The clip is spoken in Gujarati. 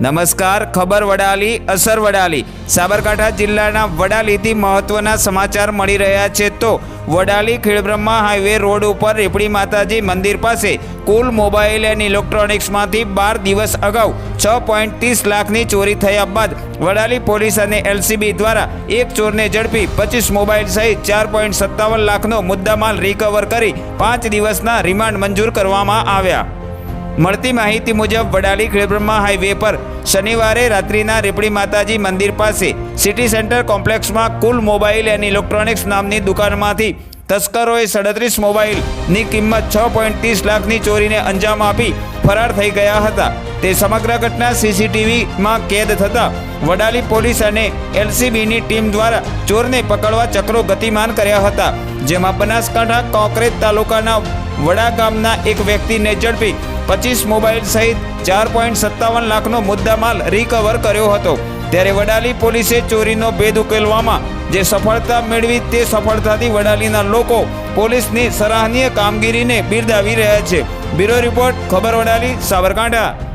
નમસ્કાર, ખબર વડાલી, અસર વડાલી. સાબરકાંઠા જિલ્લાના વડાલીથી મહત્વના સમાચાર મળી રહ્યા છે તો વડાલી ખેડબ્રહ્મા હાઈવે રોડ ઉપર રેપડી માતાજી મંદિર પાસે કુલ મોબાઈલ એન્ડ ઇલેક્ટ્રોનિક્સમાંથી બાર દિવસ અગાઉ છ પોઈન્ટ ત્રીસ લાખની ચોરી થયા બાદ વડાલી પોલીસ અને એલસીબી દ્વારા એક ચોરને ઝડપી પચીસ મોબાઈલ સહિત ચાર પોઈન્ટ સત્તાવન લાખનો મુદ્દામાલ રિકવર કરી પાંચ દિવસના રિમાન્ડ મંજૂર કરવામાં આવ્યા. મળતી માહિતી મુજબ, વડાલી ખેડબ્રહ્મા હાઈવે પર શનિવારે રાત્રિના રેપડી માતાજી મંદિર પાસે સિટી સેન્ટર કોમ્પ્લેક્સમાં કુલ મોબાઈલ એન્ડ ઇલેક્ટ્રોનિક્સ નામની દુકાનમાંથી તસ્કરોએ સડત્રીસ મોબાઈલની કિંમત છ પોઈન્ટ ત્રીસ લાખની ચોરીને અંજામ આપી ફરાર થઈ ગયા હતા. તે સમગ્ર ઘટના સીસીટીવીમાં કેદ થતાં વડાલી પોલીસ અને એલસીબીની ટીમ દ્વારા ચોરને પકડવા ચક્રો ગતિમાન કર્યા હતા, જેમાં બનાસકાંઠા કોંકરેજ તાલુકાના વડા ગામના એક વ્યક્તિને ઝડપી પચીસ મોબાઈલ સહિત ચાર પોઈન્ટ સત્તાવન લાખનો મુદ્દામાલ રિકવર કર્યો હતો. ત્યારે વડાલી પોલીસે ચોરીનો ભેદ ઉકેલવામાં જે સફળતા મેળવી તે સફળતાથી વડાલીના લોકો પોલીસની સરાહનીય કામગીરીને બિરદાવી રહ્યા છે. બ્યુરો રિપોર્ટ, ખબર વડાલી, સાબરકાંઠા.